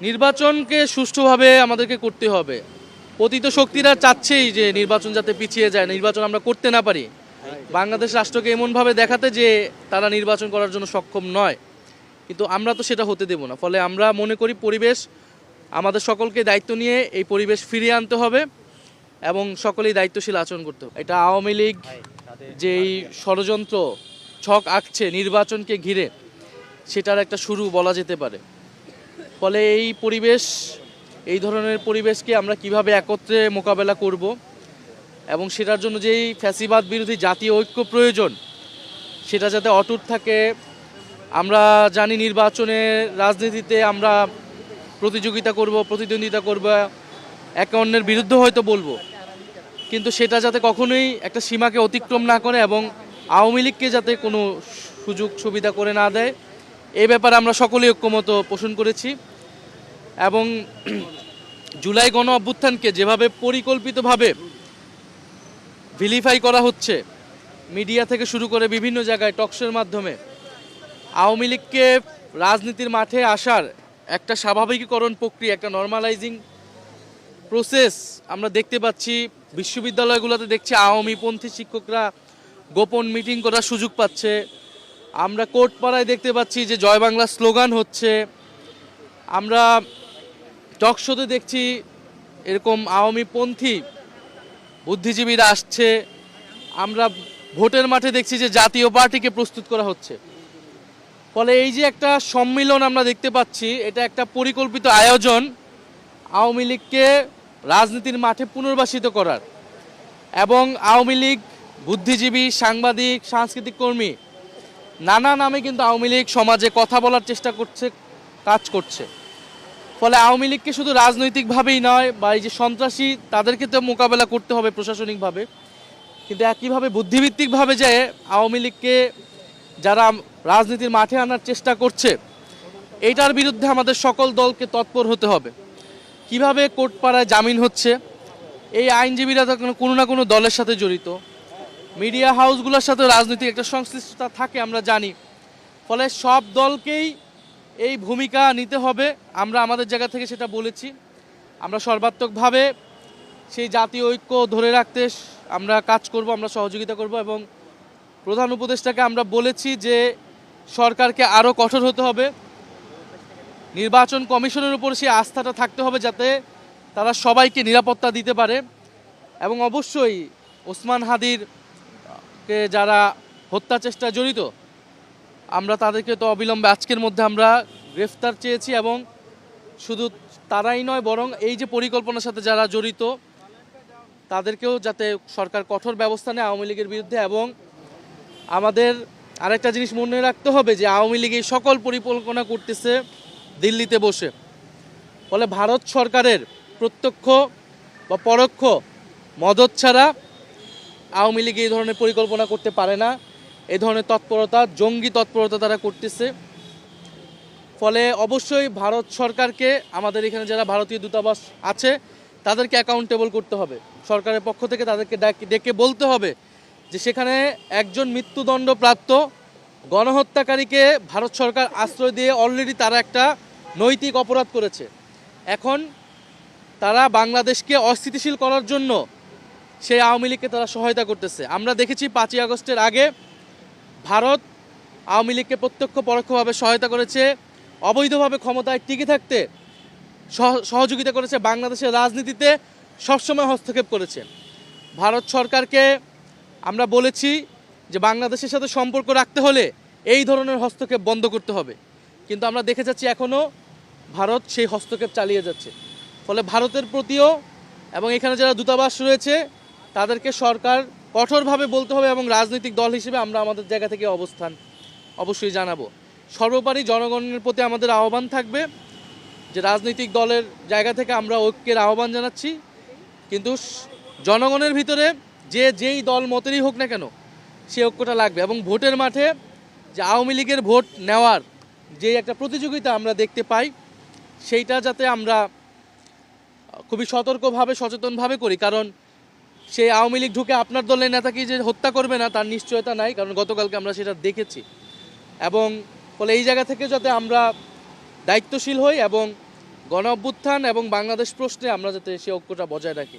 নির্বাচনকে সুষ্ঠুভাবে আমাদেরকে করতে হবে। পতিত শক্তিরা চাচ্ছেই যে নির্বাচন যাতে পিছিয়ে যায়, নির্বাচন আমরা করতে না পারি। বাংলাদেশ রাষ্ট্রকে এমনভাবে দেখাতে যে তারা নির্বাচন করার জন্য সক্ষম নয়। কিন্তু আমরা তো সেটা হতে দেব না। ফলে আমরা মনে করি পরিবেশ, আমাদের সকলকে দায়িত্ব নিয়ে এই পরিবেশ ফিরিয়ে আনতে হবে এবং সকলেই দায়িত্বশীল আচরণ করতে হবে। এটা আওয়ামী লীগ যেই ষড়যন্ত্র, ছক আঁকছে নির্বাচনকে ঘিরে, সেটার একটা শুরু বলা যেতে পারে। ফলে এই পরিবেশ, এই ধরনের পরিবেশকে আমরা কীভাবে একত্রে মোকাবেলা করব এবং সেটার জন্য যেই ফ্যাসিবাদ বিরোধী জাতীয় ঐক্য প্রয়োজন, সেটা যাতে অটুট থাকে, আমরা জানি নির্বাচনে রাজনীতিতে আমরা প্রতিযোগিতা করব, প্রতিদ্বন্দ্বিতা করব, একে অন্যের বিরুদ্ধে হয়তো বলব। কিন্তু সেটা যাতে কখনোই একটা সীমাকে অতিক্রম না করে এবং আওয়ামী লীগকে যাতে কোনো সুযোগ সুবিধা করে না দেয় এই ব্যাপারে আমরা সকলেই ঐক্যমত পোষণ করেছি এবং জুলাই গণ অভ্যুত্থানকে যেভাবে পরিকল্পিতভাবে ভিলিফাই করা হচ্ছে, মিডিয়া থেকে শুরু করে বিভিন্ন জায়গায় টকশোর মাধ্যমে, আওয়ামী লীগকে রাজনীতির মাঠে আসার একটা স্বাভাবিকীকরণ প্রক্রিয়া, একটা নর্মালাইজিং প্রসেস আমরা দেখতে পাচ্ছি। বিশ্ববিদ্যালয়গুলোতে দেখছি আওয়ামীপন্থী শিক্ষকরা গোপন মিটিং করার সুযোগ পাচ্ছে। আমরা কোর্ট পাড়ায় দেখতে পাচ্ছি যে জয় বাংলা স্লোগান হচ্ছে। আমরা টকশোতে দেখছি এরকম আওয়ামীপন্থী বুদ্ধিজীবীরা আসছে। আমরা ভোটের মাঠে দেখছি যে জাতীয় পার্টিকে প্রস্তুত করা হচ্ছে। ফলে এই যে একটা সম্মিলন আমরা দেখতে পাচ্ছি, এটা একটা পরিকল্পিত আয়োজন আওয়ামী লীগকে রাজনীতির মাঠে পুনর্বাসিত করার। এবং আওয়ামী লীগ বুদ্ধিজীবী, সাংবাদিক, সাংস্কৃতিক কর্মী নানা নামে কিন্তু আওয়ামী লীগ সমাজে কথা বলার চেষ্টা করছে, কাজ করছে। ফলে আওয়ামী লীগকে শুধু রাজনৈতিকভাবেই নয়, বা এই যে সন্ত্রাসী, তাদেরকে তো মোকাবেলা করতে হবে প্রশাসনিকভাবে। কিন্তু একইভাবে বুদ্ধিভিত্তিকভাবে যে আওয়ামী লীগকে যারা রাজনীতির মাঠে আনার চেষ্টা করছে, এটার বিরুদ্ধে আমাদের সকল দলকে তৎপর হতে হবে। কীভাবে কোর্টপাড়ায় জামিন হচ্ছে, এই আইনজীবীরা তো কোনো- কোনো না কোনো দলের সাথে জড়িত। মিডিয়া হাউসগুলোর সাথে রাজনৈতিক একটা সংশ্লিষ্টতা থাকে, আমরা জানি। ফলে সব দলকেই এই ভূমিকা নিতে হবে। আমরা আমাদের জায়গা থেকে সেটা বলেছি। আমরা সর্বাত্মকভাবে সেই জাতীয় ঐক্য ধরে রাখতে আমরা কাজ করব, আমরা সহযোগিতা করব এবং প্রধান উপদেষ্টাকে আমরা বলেছি যে সরকারকে আরও কঠোর হতে হবে। নির্বাচন কমিশনের উপর সেই আস্থাটা থাকতে হবে যাতে তারা সবাইকে নিরাপত্তা দিতে পারে। এবং অবশ্যই ওসমান হাদির কে যারা হত্যা চেষ্টা জড়িত, আমরা তাদেরকে তো অবিলম্বে আজকের মধ্যে আমরা গ্রেফতার চেয়েছি এবং শুধু তারাই নয়, বরং এই যে পরিকল্পনার সাথে যারা জড়িত, তাদেরকেও যাতে সরকার কঠোর ব্যবস্থা নেয় আওয়ামী লীগের বিরুদ্ধে এবং আমাদের আরেকটা জিনিস মনে রাখতে হবে যে আওয়ামী লীগ এই সকল পরিকল্পনা করতেছে দিল্লিতে বসে। ফলে ভারত সরকারের প্রত্যক্ষ বা পরোক্ষ মদত ছাড়া আওয়ামী লীগ এই ধরনের পরিকল্পনা করতে পারে না। এই ধরনের তৎপরতা, জঙ্গি তৎপরতা তারা করতেছে। ফলে অবশ্যই ভারত সরকারকে, আমাদের এখানে যারা ভারতীয় দূতাবাস আছে, তাদেরকে অ্যাকাউন্টেবল করতে হবে। সরকারের পক্ষ থেকে তাদেরকে ডেকে বলতে হবে যে সেখানে একজন মৃত্যুদণ্ডপ্রাপ্ত গণহত্যাকারীকে ভারত সরকার আশ্রয় দিয়ে অলরেডি তারা একটা নৈতিক অপরাধ করেছে। এখন তারা বাংলাদেশকে অস্থিতিশীল করার জন্য সেই আওয়ামী লীগকে তারা সহায়তা করতেছে। আমরা দেখেছি পাঁচই আগস্টের আগে ভারত আওয়ামী লীগকে প্রত্যক্ষ পরোক্ষভাবে সহায়তা করেছে, অবৈধভাবে ক্ষমতায় টিকে থাকতে সহ- সহযোগিতা করেছে বাংলাদেশের রাজনীতিতে, সবসময় হস্তক্ষেপ করেছে। ভারত সরকারকে আমরা বলেছি যে বাংলাদেশের সাথে সম্পর্ক রাখতে হলে এই ধরনের হস্তক্ষেপ বন্ধ করতে হবে। কিন্তু আমরা দেখে যাচ্ছি এখনও ভারত সেই হস্তক্ষেপ চালিয়ে যাচ্ছে। ফলে ভারতের প্রতিও এবং এখানে যারা দূতাবাস রয়েছে তাদেরকে সরকার কঠোরভাবে বলতে হবে এবং রাজনৈতিক দল হিসেবে আমরা আমাদের জায়গা থেকে অবস্থান অবশ্যই জানাব। সর্বোপরি জনগণের প্রতি আমাদের আহ্বান থাকবে যে রাজনৈতিক দলের জায়গা থেকে আমরা ঐক্যের আহ্বান জানাচ্ছি। কিন্তু জনগণের ভিতরে যে যেই দল মতেরই হোক না কেন, সে ঐক্যটা লাগবে এবং ভোটের মাঠে যে আওয়ামী লীগের ভোট নেওয়ার যে একটা প্রতিযোগিতা আমরা দেখতে পাই, সেইটা যাতে আমরা খুবই সতর্কভাবে, সচেতনভাবে করি। কারণ সেই আওয়ামী লীগ ঢুকে আপনার দলের নেতাকে যে হত্যা করবে না, তার নিশ্চয়তা নাই, কারণ গতকালকে আমরা সেটা দেখেছি। এবং ফলে এই জায়গা থেকে যাতে আমরা দায়িত্বশীল হই এবং গণ অভ্যুত্থান এবং বাংলাদেশ প্রশ্নে আমরা যাতে সে ঐক্যটা বজায় রাখি।